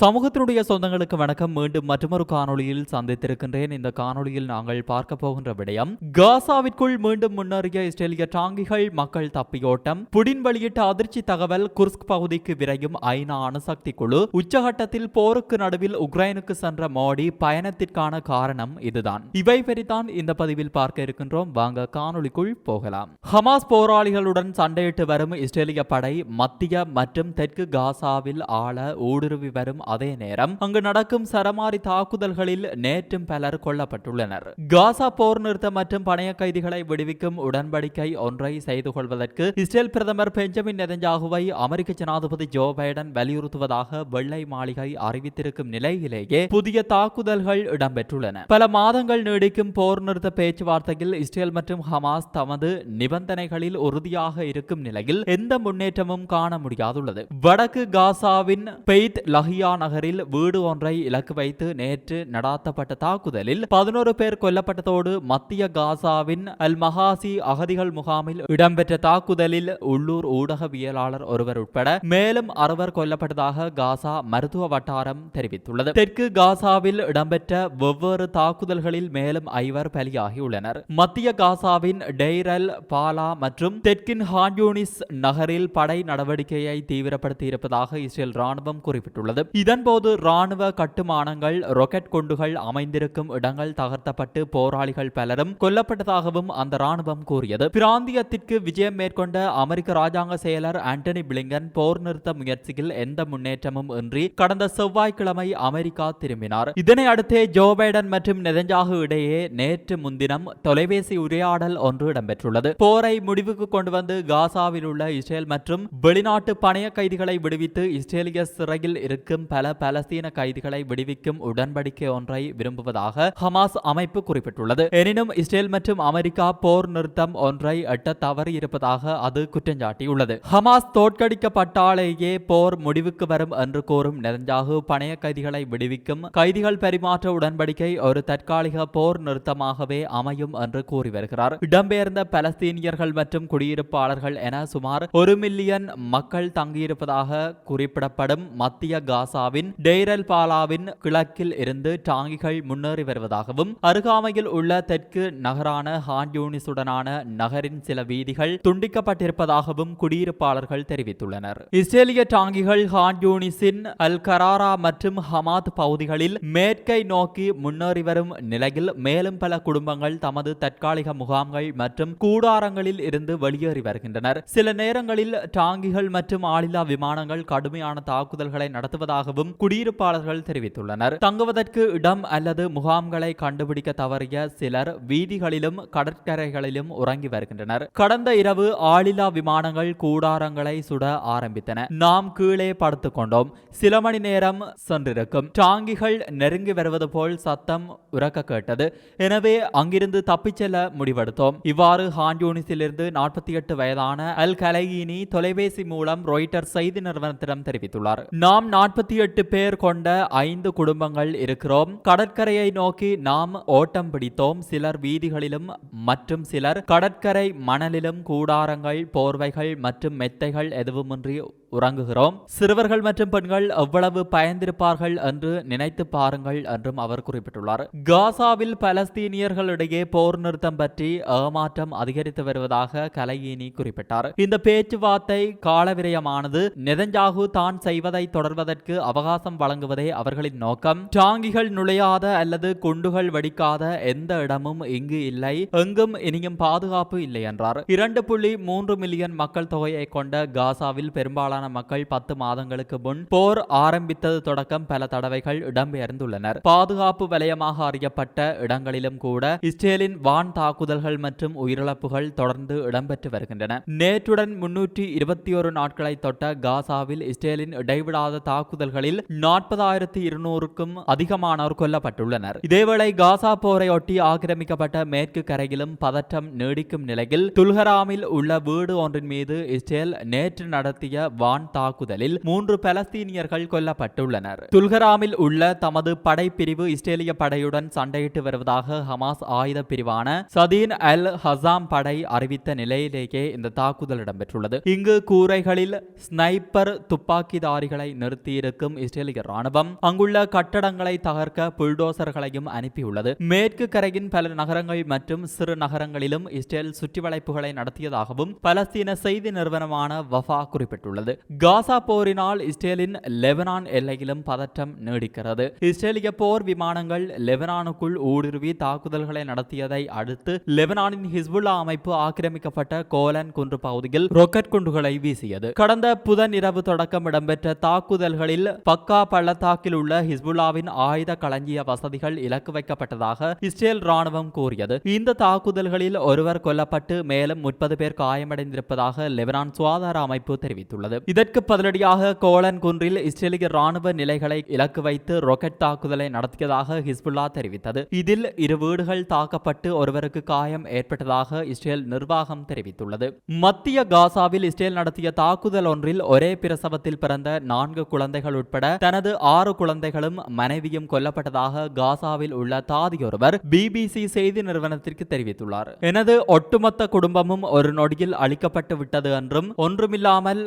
சமூகத்தினுடைய சொந்தங்களுக்கு வணக்கம். மீண்டும் மற்றொரு காணொளியில் சந்தித்திருக்கின்றேன். இந்த காணொளியில் நாங்கள் பார்க்க போகின்ற விடயம் காசாவிற்குள் மீண்டும் முன்னேறிய இஸ்ரேலிய டாங்கிகள் மக்கள் தப்பியோட்டம். புடின் வெளியிட்ட அதிர்ச்சி தகவல் குர்ஸ்க் பகுதிக்கு விரையும் ஐநா அணுசக்தி குழு உச்சகட்டத்தில் போருக்கு நடுவில் உக்ரைனுக்கு சென்ற மோடி பயணத்திற்கான காரணம் இதுதான். இவை பற்றித்தான் இந்த பதிவில் பார்க்க இருக்கின்றோம். வாங்க காணொளிக்குள் போகலாம். ஹமாஸ் போராளிகளுடன் சண்டையிட்டு வரும் இஸ்ரேலிய படை மத்திய மற்றும் தெற்கு காசாவில் ஆள ஊடுருவி வரும் அதே நேரம் அங்கு நடக்கும் சரமாரி தாக்குதல்களில் நேற்றும் பலர் கொல்லப்பட்டுள்ளனர். காசா போர் நிறுத்தம் மற்றும் பணைய கைதிகளை விடுவிக்கும் உடன்படிக்கை ஒன்றை செய்து கொள்வதற்கு இஸ்ரேல் பிரதமர் பெஞ்சமின் நெதஞ்சாகுவை அமெரிக்க ஜனாதிபதி ஜோ பைடன் வலியுறுத்துவதாக வெள்ளை மாளிகை அறிவித்திருக்கும் நிலையிலேயே புதிய தாக்குதல்கள் இடம்பெற்றுள்ளன. பல மாதங்கள் நீடிக்கும் போர் நிறுத்த பேச்சுவார்த்தையில் இஸ்ரேல் மற்றும் ஹமாஸ் தமது நிபந்தனைகளில் உறுதியாக இருக்கும் நிலையில் எந்த முன்னேற்றமும் காண முடியாதுள்ளது. வடக்கு காசாவின் பெய்த் லஹியா நகரில் வீடு ஒன்றை இலக்கு வைத்து நேற்று நடாத்தப்பட்ட தாக்குதலில் பதினோரு பேர் கொல்லப்பட்டதோடு மத்திய காசாவின் அல் மகாசி அகதிகள் முகாமில் இடம்பெற்ற தாக்குதலில் உள்ளூர் ஊடகவியலாளர் ஒருவர் உட்பட மேலும் அறுவர் கொல்லப்பட்டதாக காசா மருத்துவ வட்டாரம் தெரிவித்துள்ளது. தெற்கு காசாவில் இடம்பெற்ற வெவ்வேறு தாக்குதல்களில் மேலும் ஐவர் பலியாகியுள்ளனர். மத்திய காசாவின் டெய்ரல் பாலா மற்றும் தெற்கின் ஹான்யூனிஸ் நகரில் படை நடவடிக்கையை தீவிரப்படுத்தியிருப்பதாக இஸ்ரேல் ராணுவம் குறிப்பிட்டுள்ளது. இதன்போது ராணுவ கட்டுமானங்கள் ராக்கெட் குண்டுகள் அமைந்திருக்கும் இடங்கள் தகர்த்தப்பட்டு போராளிகள் பலரும் கொல்லப்பட்டதாகவும் அந்த ராணுவம் கூறியது. பிராந்தியத்திற்கு விஜயம் மேற்கொண்ட அமெரிக்க ராஜாங்க செயலர் ஆண்டனி பிளிங்கன் போர் நிறுத்த முயற்சியில் எந்த முன்னேற்றமும் இன்றி கடந்த செவ்வாய்க்கிழமை அமெரிக்கா திரும்பினார். இதனை அடுத்தே ஜோ பைடன் மற்றும் நெதஞ்சாகு இடையே நேற்று முன்தினம் தொலைபேசி உரையாடல் ஒன்று இடம்பெற்றுள்ளது. போரை முடிவுக்கு கொண்டு வந்து காசாவில் உள்ள இஸ்ரேல் மற்றும் வெளிநாட்டு பணைய கைதிகளை விடுவித்து இஸ்ரேலிய சிறையில் இருக்கும் பல பலஸ்தீன கைதிகளை விடுவிக்கும் உடன்படிக்கை ஒன்றை விரும்புவதாக ஹமாஸ் அமைப்பு குறிப்பிட்டுள்ளது. எனினும் இஸ்ரேல் மற்றும் அமெரிக்கா போர் நிறுத்தம் ஒன்றை எட்ட தவறி இருப்பதாக அது குற்றஞ்சாட்டியுள்ளது. ஹமாஸ் தோற்கடிக்கப்பட்டாலேயே போர் முடிவுக்கு வரும் என்று கூறும் நெதஞ்சாகு பணைய கைதிகளை விடுவிக்கும் கைதிகள் பரிமாற்ற உடன்படிக்கை ஒரு தற்காலிக போர் நிறுத்தமாகவே அமையும் என்று கூறி வருகிறார். இடம்பெயர்ந்த பலஸ்தீனியர்கள் மற்றும் குடியிருப்பாளர்கள் என சுமார் ஒரு மில்லியன் மக்கள் தங்கியிருப்பதாக குறிப்பிடப்படும் மத்திய காசா காசாவின் டெய்ரல் பாலாவின் கிழக்கில் இருந்து டாங்கிகள் முன்னேறி வருவதாகவும் அருகாமையில் உள்ள தெற்கு நகரான ஹான்யூனிசுடனான நகரின் சில வீதிகள் துண்டிக்கப்பட்டிருப்பதாகவும் குடியிருப்பாளர்கள் தெரிவித்துள்ளனர். இஸ்ரேலிய டாங்கிகள் ஹான்யூனிஸின் அல் கராரா மற்றும் ஹமாத் பகுதிகளில் மேற்கை நோக்கி முன்னேறி வரும் நிலையில் மேலும் பல குடும்பங்கள் தமது தற்காலிக முகாம்கள் மற்றும் கூடாரங்களில் இருந்து வெளியேறி வருகின்றனர். சில நேரங்களில் டாங்கிகள் மற்றும் ஆளில்லா விமானங்கள் கடுமையான தாக்குதல்களை நடத்துவதாக நடத்துவதாகவும் குடியிருப்பாளர்கள் தெரிவித்துள்ளனர். தங்குவதற்கு இடம் அல்லது முகாம்களை கண்டுபிடிக்க தவறிய சிலர் வீதிகளிலும் கடற்கரைகளிலும் உறங்கி வருகின்றனர். கடந்த இரவு ஆளில்லா விமானங்கள் கூடாரங்களை சுட ஆரம்பித்தன. நாம் கீழே படுத்துக் கொண்டோம். சில மணி நேரம் சென்றிருக்கும். டாங்கிகள் நெருங்கி வருவது போல் சத்தம் உறக்க கேட்டது. எனவே அங்கிருந்து தப்பிச் செல்ல முடிவெடுத்தோம். இவ்வாறு ஹான்யூனிஸிலிருந்து நாற்பத்தி எட்டு வயதான அல் கலையினி தொலைபேசி மூலம் ராய்ட்டர் செய்தி நிறுவனத்திடம் தெரிவித்துள்ளார். நாம் நாற்பத்தி எட்டு பேர் கொண்ட ஐந்து குடும்பங்கள் இருக்கிறோம். கடற்கரையை நோக்கி நாம் ஓட்டம் பிடித்தோம். சிலர் வீதிகளிலும் மற்றும் சிலர் கடற்கரை மணலிலும் கூடாரங்கள் போர்வைகள் மற்றும் மெத்தைகள் எதுவுமின்றி உறங்குகிறோம். சிறுவர்கள் மற்றும் பெண்கள் எவ்வளவு பயந்திருப்பார்கள் என்று நினைத்து பாருங்கள் என்றும் அவர் குறிப்பிட்டுள்ளார். காசாவில் பலஸ்தீனியர்களிடையே போர் நிறுத்தம் பற்றி ஏமாற்றம் அதிகரித்து வருவதாக கலையினி குறிப்பிட்டார். இந்த பேச்சுவார்த்தை காலவிரயமானது. நெதஞ்சாகு தான் செய்வதை தொடர்வதற்கு அவகாசம் வழங்குவதே அவர்களின் நோக்கம். டாங்கிகள் நுழையாத அல்லது குண்டுகள் வெடிக்காத எந்த இடமும் இங்கு இல்லை. எங்கும் இனியும் பாதுகாப்பு இல்லை என்றார். இரண்டு புள்ளி மூன்று மில்லியன் மக்கள் தொகையை கொண்ட காசாவில் பெரும்பாலான மக்கள் பத்து மாதங்களுக்கு முன் போர் ஆரம்பித்தது தொடக்கம் பல தடவைகள் இடம்பெயர்ந்துள்ளனர். பாதுகாப்பு வலயமாக அறியப்பட்ட இடங்களிலும் கூட இஸ்ரேலின் வான் தாக்குதல்கள் மற்றும் உயிரிழப்புகள் தொடர்ந்து இடம்பெற்று வருகின்றன. நேற்றுடன் முன்னூற்றி இருபத்தி ஒரு நாட்களை தொட்ட காசாவில் இஸ்ரேலின் இடைவிடாத தாக்குதல்களில் நாற்பதாயிரத்தி இருநூறுக்கும் அதிகமானோர் கொல்லப்பட்டுள்ளனர். இதேவேளை காசா போரையொட்டி ஆக்கிரமிக்கப்பட்ட மேற்கு கரையிலும் பதற்றம் நீடிக்கும் நிலையில் துல்கராமில் உள்ள வீடு ஒன்றின் மீது இஸ்ரேல் நேற்று நடத்திய வான் தாக்குதலில் மூன்று பலஸ்தீனியர்கள் கொல்லப்பட்டுள்ளனர். துல்கராமில் உள்ள தமது படைப்பிரிவு இஸ்ரேலிய படையுடன் சண்டையிட்டு வருவதாக ஹமாஸ் ஆயுத பிரிவான சதீன் அல் ஹசாம் படை அறிவித்த நிலையிலேயே இந்த தாக்குதல் இடம்பெற்றுள்ளது. இங்கு கூரைகளில் ஸ்னைப்பர் துப்பாக்கிதாரிகளை நிறுத்தியிருக்கும் இஸ்ரேலிய ராணுவம் அங்குள்ள கட்டடங்களை தகர்க்க புல்டோசர்களையும் அனுப்பியுள்ளது. மேற்கு கரையின் பல நகரங்கள் மற்றும் சிறு நகரங்களிலும் இஸ்ரேல் சுற்றிவளைப்புகளை நடத்தியதாகவும் பலஸ்தீன செய்தி நிறுவனமான வஃபா குறிப்பிட்டுள்ளது. காசா போரினால் இஸ்ரேலின் லெபனான் எல்லையிலும் பதற்றம் நீடிக்கிறது. இஸ்ரேலிய போர் விமானங்கள் லெபனானுக்குள் ஊடுருவி தாக்குதல்களை நடத்தியதை அடுத்து லெபனானின் ஹிஸ்புல்லா அமைப்பு ஆக்கிரமிக்கப்பட்ட கோலன் குன்று பகுதியில் ராக்கெட் குண்டுகளை வீசியது. கடந்த புதன் இரவு தொடக்கம் இடம்பெற்ற தாக்குதல்களில் பக்கா பள்ளத்தாக்கில் உள்ள ஹிஸ்புல்லாவின் ஆயுத களஞ்சிய வசதிகள் இலக்கு வைக்கப்பட்டதாக இஸ்ரேல் ராணுவம் கூறியது. இந்த தாக்குதல்களில் ஒருவர் கொல்லப்பட்டு மேலும் முப்பது பேர் காயமடைந்திருப்பதாக லெபனான் சுகாதார அமைப்பு தெரிவித்துள்ளது. இதற்கு பதிலடியாக கோலன் குன்றில் இஸ்ரேலிய ராணுவ நிலைகளை இலக்கு வைத்து ராக்கெட் தாக்குதலை நடத்தியதாக ஹிஸ்புல்லா தெரிவித்தது. இதில் இரு வீடுகள் தாக்கப்பட்டு ஒருவருக்கு காயம் ஏற்பட்டதாக இஸ்ரேல் நிர்வாகம் தெரிவித்துள்ளது. மத்திய காசாவில் இஸ்ரேல் நடத்திய தாக்குதல் ஒன்றில் ஒரே பிரசவத்தில் பிறந்த நான்கு குழந்தைகள் உட்பட தனது ஆறு குழந்தைகளும் மனைவியும் கொல்லப்பட்டதாக காசாவில் உள்ள தாதியொருவர் பிபிசி செய்தி நிறுவனத்திற்கு தெரிவித்துள்ளார். எனது ஒட்டுமொத்த குடும்பமும் ஒரு நொடியில் அழிக்கப்பட்டு விட்டது என்றும் ஒன்றுமில்லாமல்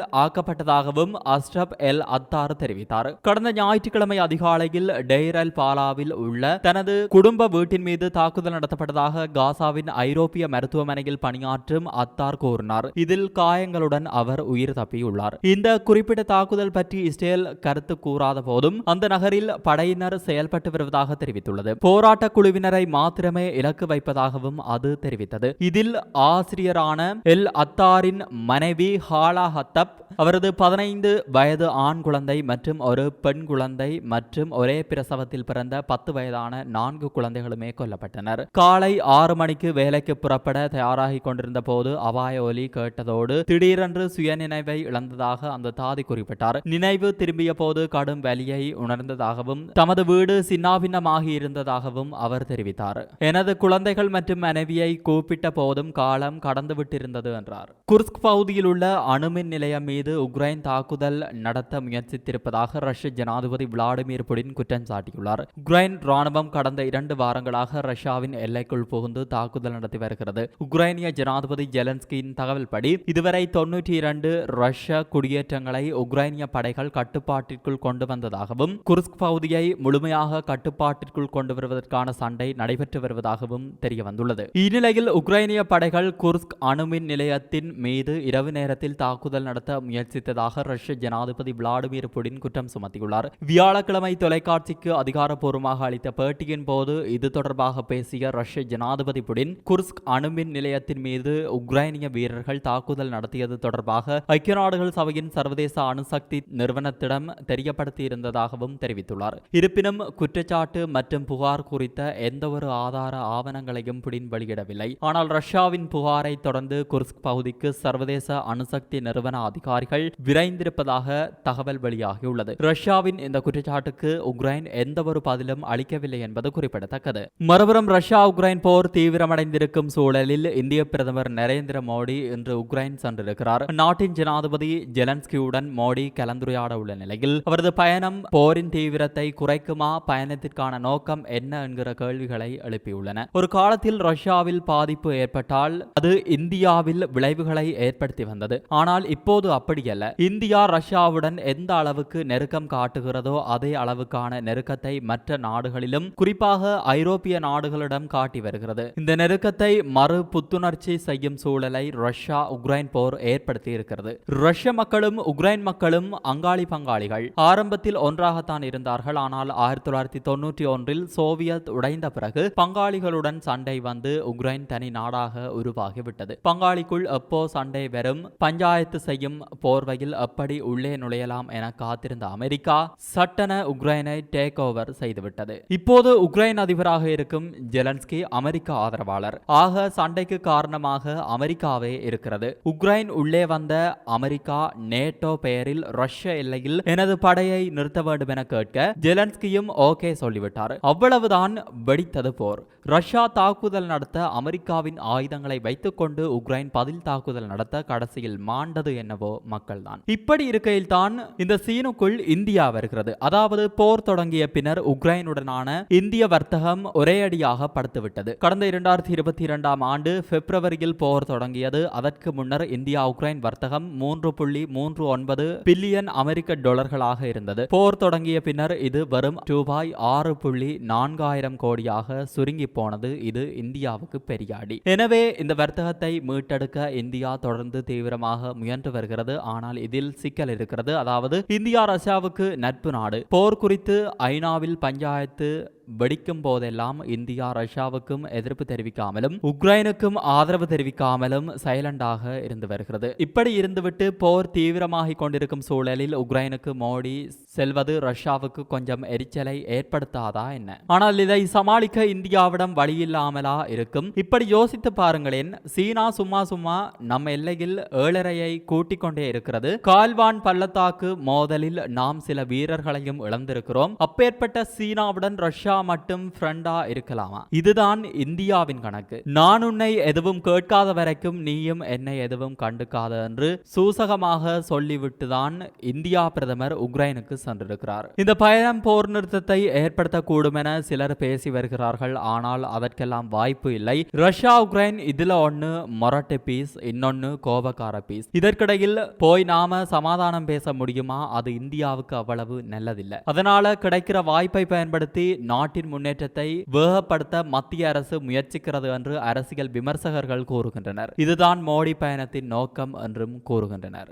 ஆக்கப்பட்டதாகவும் அஸ்ரப் எல் அத்தார் தெரிவித்தார். கடந்த ஞாயிற்றுக்கிழமை அதிகாலையில் டெய்ர் அல் பாலாவில் உள்ள தனது குடும்ப வீட்டின் மீது தாக்குதல் நடத்தப்பட்டதாக காசாவின் ஐரோப்பிய மருத்துவமனையில் பணியாற்றும் அத்தார் கூறினார். இதில் காயங்களுடன் அவர் உயிர் தப்பியுள்ளார். இந்த குறிப்பிட்ட தாக்குதல் பற்றி இஸ்ரேல் கருத்து கூறாத போதும் அந்த நகரில் படையினர் செயல்பட்டு வருவதாக தெரிவித்துள்ளது. போராட்ட குழுவினரை மாத்திரமே இலக்கு வைப்பதாகவும் அது தெரிவித்தது. இதில் ஆசிரியரான எல் அத்தாரின் மனைவி ஹாலா ஹத்தப் அவரது பதினைந்து வயது ஆண் குழந்தை மற்றும் ஒரு பெண் குழந்தை மற்றும் ஒரே பிரசவத்தில் பிறந்த பத்து வயதான நான்கு குழந்தைகளுமே கொல்லப்பட்டனர். காலை ஆறு மணிக்கு வேலைக்கு புறப்பட தயாராகி கொண்டிருந்த போது அபாய ஒலி கேட்டதோடு திடீரென்று சுயநினைவை இழந்ததாக அந்த தாதி குறிப்பிட்டார். நினைவு திரும்பிய போது கடும் வலியை உணர்ந்ததாகவும் தமது வீடு சின்னாபின்னமாகி இருந்ததாகவும் அவர் தெரிவித்தார். எனது குழந்தைகள் மற்றும் மனைவியை கூப்பிட்ட போதும் காலம் கடந்து விட்டிருந்தது என்றார். குர்ஸ்க் பகுதியில் உள்ள அணுமின் நிலையம் மீது மீது உக்ரைன் தாக்குதல் நடத்த முயற்சித்திருப்பதாக ரஷ்ய ஜனாதிபதி விளாடிமிர் புடின் குற்றம் சாட்டியுள்ளார். உக்ரைன் ராணுவம் கடந்த இரண்டு வாரங்களாக ரஷ்யாவின் எல்லைக்குள் புகுந்து தாக்குதல் நடத்தி வருகிறது. உக்ரைனிய ஜனாதிபதி ஜெலன்ஸ்கியின் தகவல் படி இதுவரை தொன்னூற்றி இரண்டு ரஷ்ய குடியேற்றங்களை உக்ரைனிய படைகள் கட்டுப்பாட்டிற்குள் கொண்டு வந்ததாகவும் குர்ஸ்க் பகுதியை முழுமையாக கட்டுப்பாட்டிற்குள் கொண்டு வருவதற்கான சண்டை நடைபெற்று வருவதாகவும் தெரிய வந்துள்ளது இந்நிலையில் உக்ரைனிய படைகள் குர்ஸ்க் அணுமின் நிலையத்தின் மீது இரவு நேரத்தில் தாக்குதல் நடத்த முயற்சி முயற்சித்ததாக ரஷ்ய ஜனாதிபதி விளாடிமிர் புடின் குற்றம் சுமத்தியுள்ளார். வியாழக்கிழமை தொலைக்காட்சிக்கு அதிகாரப்பூர்வமாக அளித்த பேட்டியின் போது இது தொடர்பாக பேசிய ரஷ்ய ஜனாதிபதி புடின் குர்ஸ்க் அணுமின் நிலையத்தின் மீது உக்ரைனிய வீரர்கள் தாக்குதல் நடத்தியது தொடர்பாக ஐக்கிய நாடுகள் சபையின் சர்வதேச அணுசக்தி நிறுவனத்திடம் தெரியப்படுத்தியிருந்ததாகவும் தெரிவித்துள்ளார். இருப்பினும் குற்றச்சாட்டு மற்றும் புகார் குறித்த எந்தவொரு ஆதார ஆவணங்களையும் புடின் வெளியிடவில்லை. ஆனால் ரஷ்யாவின் புகாரை தொடர்ந்து குர்ஸ்க் பகுதிக்கு சர்வதேச அணுசக்தி நிறுவன அதிகாரி அதிகாரிகள் விரைந்திருப்பதாக தகவல் வெளியாகியுள்ளது. ரஷ்யாவின் இந்த குற்றச்சாட்டுக்கு உக்ரைன் எந்தவொரு பதிலும் அளிக்கவில்லை என்பது குறிப்பிடத்தக்கது. மறுபுறம் ரஷ்யா உக்ரைன் போர் தீவிரமடைந்திருக்கும் சூழலில் இந்திய பிரதமர் நரேந்திர மோடி இன்று உக்ரைன் சென்றிருக்கிறார். நாட்டின் ஜனாதிபதி ஜெலன்ஸ்கியுடன் மோடி கலந்துரையாட உள்ள நிலையில் அவரது பயணம் போரின் தீவிரத்தை குறைக்குமா பயணத்திற்கான நோக்கம் என்ன என்கிற கேள்விகளை எழுப்பியுள்ளன. ஒரு காலத்தில் ரஷ்யாவில் பாதிப்பு ஏற்பட்டால் அது இந்தியாவில் விளைவுகளை ஏற்படுத்தி வந்தது. ஆனால் இப்போது அப்படி அப்படியல்ல இந்தியா ரஷ்யாவுடன் எந்த அளவுக்கு நெருக்கம் காட்டுகிறதோ அதே அளவுக்கான நெருக்கத்தை மற்ற நாடுகளிலும் குறிப்பாக ஐரோப்பிய நாடுகளிடம் காட்டி வருகிறது. இந்த நெருக்கத்தை மறு புத்துணர்ச்சி செய்யும் சூழலை ரஷ்யா உக்ரைன் போர் ஏற்படுத்தி இருக்கிறது. ரஷ்ய மக்களும் உக்ரைன் மக்களும் அங்காளி பங்காளிகள். ஆரம்பத்தில் ஒன்றாகத்தான் இருந்தார்கள். ஆனால் ஆயிரத்தி தொள்ளாயிரத்தி தொன்னூற்றி ஒன்றில் சோவியத் உடைந்த பிறகு பங்காளிகளுடன் சண்டை வந்து உக்ரைன் தனி நாடாக உருவாகிவிட்டது. பங்காளிக்குள் எப்போ சண்டை வரும் பஞ்சாயத்து செய்யும் போர்வையில் எப்படி உள்ளே நுழையலாம் என காத்திருந்த அமெரிக்கா சட்டென உக்ரைனை டேக் ஓவர் செய்துவிட்டது. இப்போது உக்ரைன் அதிபராக இருக்கும் ஜெலன்ஸ்கி அமெரிக்க ஆதரவாளர். ஆக சண்டைக்கு காரணமாக அமெரிக்காவே இருக்கிறது. உக்ரைன் உள்ளே வந்த அமெரிக்கா நேட்டோ பெயரில் ரஷ்ய எல்லையில் எனது படையை நிறுத்த வேண்டும் என கேட்க ஜெலன்ஸ்கியும் ஓகே சொல்லிவிட்டார். அவ்வளவுதான் வெடித்தது போர். ரஷ்யா தாக்குதல் நடத்த அமெரிக்காவின் ஆயுதங்களை வைத்துக்கொண்டு உக்ரைன் பதில் தாக்குதல் நடத்த கடைசியில் மாண்டது என்னவோ மக்கள் தான் இப்படி இருக்கையில் தான் இந்த சீனுக்குள் இந்தியா வருகிறது. அதாவது போர் தொடங்கிய பின்னர் உக்ரைனுடனான இந்திய வர்த்தகம் ஒரே அடியாக படுத்துவிட்டது. கடந்த இரண்டாயிரத்தி இருபத்தி இரண்டாம் ஆண்டு பிப்ரவரியில் போர் தொடங்கியது. அதற்கு முன்னர் இந்தியா உக்ரைன் வர்த்தகம் மூன்று புள்ளி மூன்று ஒன்பது பில்லியன் அமெரிக்க டாலர்களாக இருந்தது. போர் தொடங்கிய பின்னர் இது வரும் ரூபாய் ஆறு புள்ளி நான்காயிரம் கோடியாக சுருங்கி போனது. இது இந்தியாவுக்கு பெரிய அடி எனவே இந்த வர்த்தகத்தை மீட்டெடுக்க இந்தியா தொடர்ந்து தீவிரமாக முயன்று வருகிறது. ஆனால் இதில் சிக்கல் இருக்கிறது. அதாவது இந்தியா ரஷ்யாவுக்கு நட்பு நாடு. போர் குறித்து ஐநாவில் பஞ்சாயத்து வெடிக்கும் போதெல்லாம் இந்தியா ரஷ்யாவுக்கும் எதிர்ப்பு தெரிவிக்காமலும் உக்ரைனுக்கும் ஆதரவு தெரிவிக்காமலும் சைலண்டாக இருந்து வருகிறது. இப்படி இருந்துவிட்டு போர் தீவிரமாகி கொண்டிருக்கும் சூழலில் உக்ரைனுக்கு மோடி செல்வது ரஷ்யாவுக்கு கொஞ்சம் எரிச்சலை ஏற்படுத்தாதா என்ன? ஆனால் இதை சமாளிக்க இந்தியாவிடம் வழியில்லாமலா இருக்கும்? இப்படி யோசித்து பாருங்களேன் சீனா சும்மா சும்மா நம்ம எல்லையில் ஏழரையை கூட்டிக் கொண்டே இருக்கிறது. கால்வான் பள்ளத்தாக்கு மோதலில் நாம் சில வீரர்களையும் இழந்திருக்கிறோம். அப்பேற்பட்ட சீனாவுடன் ரஷ்யா மட்டும் ஃப்ரெண்டா இருக்கலாமா? இதுதான் இந்தியாவின் கணக்கு. நான் உன்னை எதுவும் கேட்காத வரைக்கும் நீயும் என்னை எதுவும் கண்டுக்காத என்று சூசகமாக சொல்லிவிட்டுதான் இந்தியா பிரதமர் உக்ரைனுக்கு சென்றிருக்கிறார். இந்த பயணம் போர் நிறுத்தத்தை ஏற்படுத்தக்கூடும் என சிலர் பேசி வருகிறார்கள். ஆனால் அதற்கெல்லாம் வாய்ப்பு இல்லை. ரஷ்யா உக்ரைன் இதுல ஒன்னு மொரட்டு பீஸ் இன்னொன்னு கோபக்கார பீஸ். இதற்கிடையில் போய் நாம சமாதானம் பேச முடியுமா? அது இந்தியாவுக்கு அவ்வளவு நல்லதில்லை. அதனால கிடைக்கிற வாய்ப்பை பயன்படுத்தி நாட்டின் முன்னேற்றத்தை வேகப்படுத்த மத்திய அரசு முயற்சிக்கிறது என்று அரசியல் விமர்சகர்கள் கூறுகின்றனர். இதுதான் மோடி பயணத்தின் நோக்கம் என்றும் கூறுகின்றனர்.